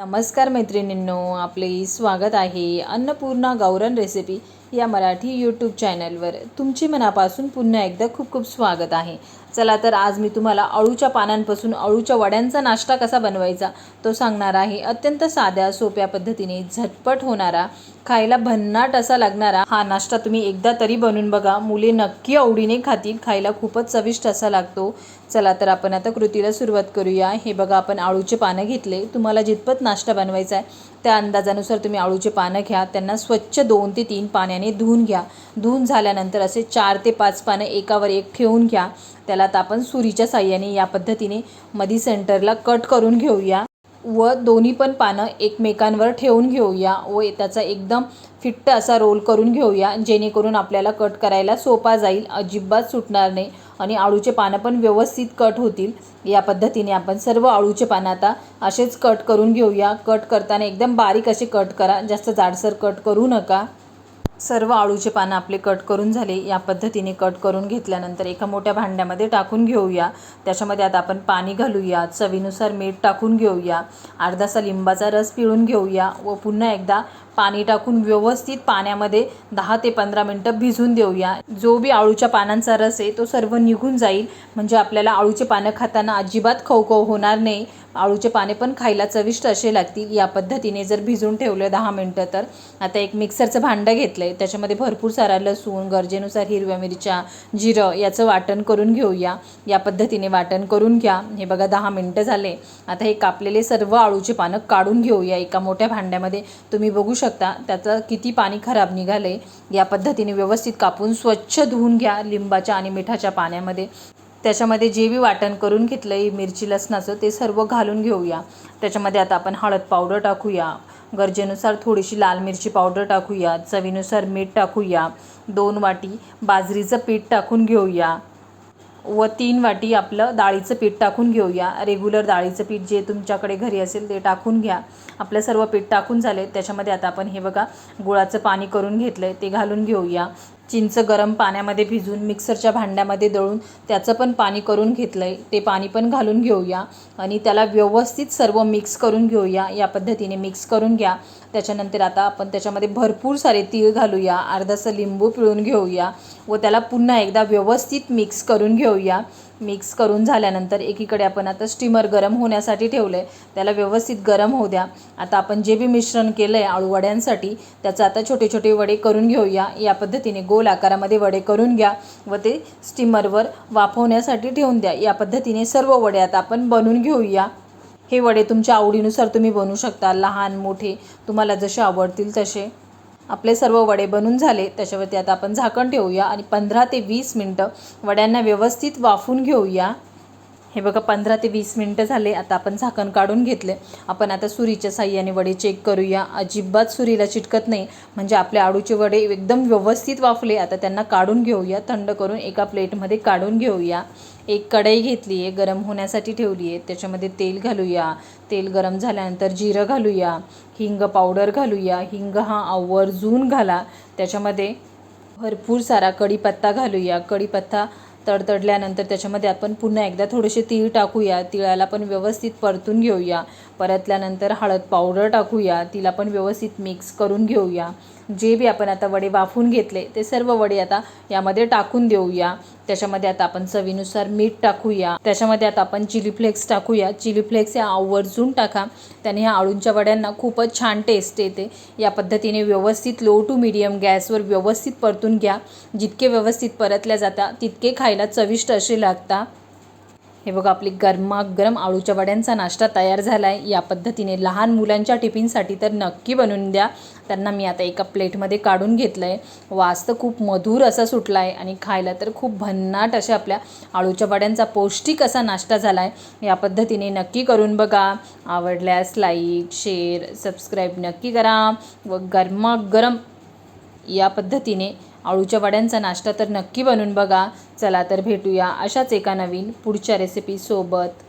नमस्कार मैत्रिणींनो आपले स्वागत आहे अन्नपूर्णा गौरन रेसिपी या मराठी यूट्यूब चॅनलवर तुमचे मनापासून पुन्हा एकदा खूप खूप स्वागत आहे. चला तर आज मी तुम्हाला अळूच्या पानांपासून अळूच्या वड्यांचा नाश्ता कसा बनवायचा तो सांगणार आहे. अत्यंत साध्या सोप्या पद्धतीने झटपट होणारा खायला भन्नाट असा लागणारा हा नाश्ता तुम्ही एकदा तरी बनवून बघा. मुले नक्की आवडीने खातील खायला खूपच चविष्ट असा लागतो. चला तर आपण आता कृतीला सुरुवात करूया. हे बघा आपण आळूचे पानं घेतले. तुम्हाला जितपत नाश्ता बनवायचा आहे त्या अंदाजानुसार तुम्ही आळूचे पानं घ्या. त्यांना स्वच्छ दोन ते तीन पाण्याने धुवून घ्या. धुवून झाल्यानंतर असे चार ते पाच पानं एकावर एक ठेवून घ्या. त्याला आता आपण सुरीच्या साह्याने या पद्धतीने मधी सेंटरला कट करून घेऊया. व दोन्ही पण पानं एकमेकांवर ठेवून घेऊया. व त्याचा एकदम फिट्ट असा रोल करून घेऊया जेणेकरून आपल्याला कट करायला सोपा जाईल. अजिबात सुटणार नाही. आणि आळूचे पानं पण व्यवस्थित कट होतील. या पद्धतीने आपण सर्व आळूचे पानं आता असेच कट करून घेऊया. कट करताना एकदम बारीक असे कट करा. जास्त जाडसर कट करू नका. सर्व आळूचे पानं आपले कट करून झाले. या पद्धतीने कट करून घेतल्यानंतर एका मोठ्या भांड्यामध्ये टाकून घेऊया. त्याच्यामध्ये आता आपण पाणी घालूया. चवीनुसार मीठ टाकून घेऊया. अर्धासा लिंबाचा रस पिळून घेऊया व पुन्हा एकदा पाणी टाकून व्यवस्थित पाण्यामध्ये दहा ते पंधरा मिनटं भिजून देऊया. जो बी आळूच्या पानांचा रस आहे तो सर्व निघून जाईल. म्हणजे आपल्याला आळूचे पानं खाताना अजिबात खवखव होणार नाही. आळूचे पाने पण खायला चविष्ट असे लागतील. या पद्धतीने जर भिजून ठेवलं दहा मिनटं तर. आता एक मिक्सरचं भांडं घेतलं आहे त्याच्यामध्ये भरपूर सारा लसूण गरजेनुसार हिरव्या मिरच्या जिरं याचं वाटण करून घेऊया. या पद्धतीने वाटण करून घ्या. हे बघा दहा मिनटं झाले. आता हे कापलेले सर्व आळूचे पानं काढून घेऊया एका मोठ्या भांड्यामध्ये. तुम्ही बघू शकता. त्याचं किती पाणी खराब निघाले या पद्धतीने व्यवस्थित कापून स्वच्छ धुवून घ्या लिंबाच्या आणि मिठाच्या पाण्यामध्ये. त्याच्यामध्ये जे बी वाटण करून घेतलं आहे मिरची लसणाचं ते सर्व घालून घेऊया. त्याच्यामध्ये आता आपण हळद पावडर टाकूया. गरजेनुसार थोडीशी लाल मिरची पावडर टाकूया. चवीनुसार मीठ टाकूया. दोन वाटी बाजरीचं पीठ टाकून घेऊया. व तीन वाटी आपलं डाळीचं पीठ टाकून घेऊया. रेग्युलर डाळीचं पीठ जे तुमच्याकडे घरी असेल ते टाकून घ्या. आपलं सर्व पीठ टाकून झाले त्याच्यामध्ये आता आपण हे बघा गुळाचं पाणी करून घेतलं आहे ते घालून घेऊया. चिंच गरम पाण्यामध्ये भिजून मिक्सरच्या भांड्यामध्ये दळून त्याचं पण पाणी करून घेतलं आहे ते पाणी पण घालून घेऊया आणि त्याला व्यवस्थित सर्व मिक्स करून घेऊया. या पद्धतीने मिक्स करून घ्या. त्याच्यानंतर आता आपण त्याच्यामध्ये भरपूर सारे तीळ घालूया. अर्धासं लिंबू पिळून घेऊया व त्याला पुन्हा एकदा व्यवस्थित मिक्स करून घेऊया. मिक्स करून झाल्यानंतर एकीकडे आपण आता स्टीमर गरम होण्यासाठी ठेवलं आहे त्याला व्यवस्थित गरम होऊ द्या. आता आपण जे बी मिश्रण केलं आहे आळू वड्यांसाठी त्याचं आता छोटे छोटे वडे करून घेऊया. या पद्धतीने गोल आकारामध्ये वडे करून घ्या व ते स्टीमरवर वाफवण्यासाठी ठेवून द्या. या पद्धतीने सर्व वडे आता आपण बनवून घेऊया. हे वडे तुमच्या आवडीनुसार तुम्ही बनवू शकता. लहान मोठे तुम्हाला जसे आवडतील तसे. आपले सर्व वडे बनून झाले त्याच्यावरती आता आपण झाकण ठेवूया आणि पंधरा ते वीस मिनटं वड्यांना व्यवस्थित वाफून घेऊया. हे बघा पंधरा ते वीस मिनटं झाले. आता आपण झाकण काढून घेतले आपण आता सुरीच्या साह्याने वडे चेक करूया. अजिबात सुरीला चिटकत नाही. म्हणजे आपले आळूचे वडे एकदम व्यवस्थित वाफले. आता त्यांना काढून घेऊया. थंड करून एका प्लेटमध्ये काढून घेऊया. एक कढई घेतली आहे गरम होण्यासाठी ठेवली आहे त्याच्यामध्ये तेल घालूया. तेल गरम झाल्यानंतर जिरं घालूया. हिंग पावडर घालूया. हिंग हा आवर्जून घाला. त्याच्यामध्ये भरपूर सारा कढीपत्ता घालूया. कढीपत्ता तडतडल्यानंतर त्याच्यामध्ये आपण पुन्हा एकदा थोडेसे तीळ टाकूया. तिळाला पण व्यवस्थित परतून घेऊया. परतल्यानंतर हळद पावडर टाकूया तिला पण व्यवस्थित मिक्स करून घेऊया. जे बी आपण आता वडे वाफून घेतले ते सर्व वडे आता यामध्ये टाकून देऊया. त्याच्यामध्ये आता आपण चवीनुसार मीठ टाकूया. त्याच्यामध्ये आता आपण चिली फ्लेक्स टाकूया. चिली फ्लेक्स या आवर्जून टाका. त्याने ह्या आळूंच्या वड्यांना खूपच छान टेस्ट येते. या पद्धतीने व्यवस्थित लो टू मिडियम गॅसवर व्यवस्थित परतून घ्या. जितके व्यवस्थित परतल्या जातात तितके खायला चविष्ट असे लागतात हे बघा आपली गरमागरम आळूच्या वड्यांचा नाश्ता तयार झाला आहे या पद्धतीने लहान मुलांच्या टिफिनसाठी तर नक्की बनवून द्या. त्यांना मी आता एका प्लेटमध्ये काढून घेतलं आहे वास तर खूप मधुर असा सुटला आहे आणि खायला तर खूप भन्नाट अशा आपल्या आळूच्या वड्यांचा पौष्टिक असा नाश्ता झाला आहे या पद्धतीने नक्की करून बघा. आवडल्यास लाईक शेअर सबस्क्राईब नक्की करा व गरमागरम या पद्धतीने आळूच्या वड्यांचा नाश्ता तर नक्की बनवून बघा. चला तर भेटूया अशाच एका नवीन पुढच्या रेसिपीसोबत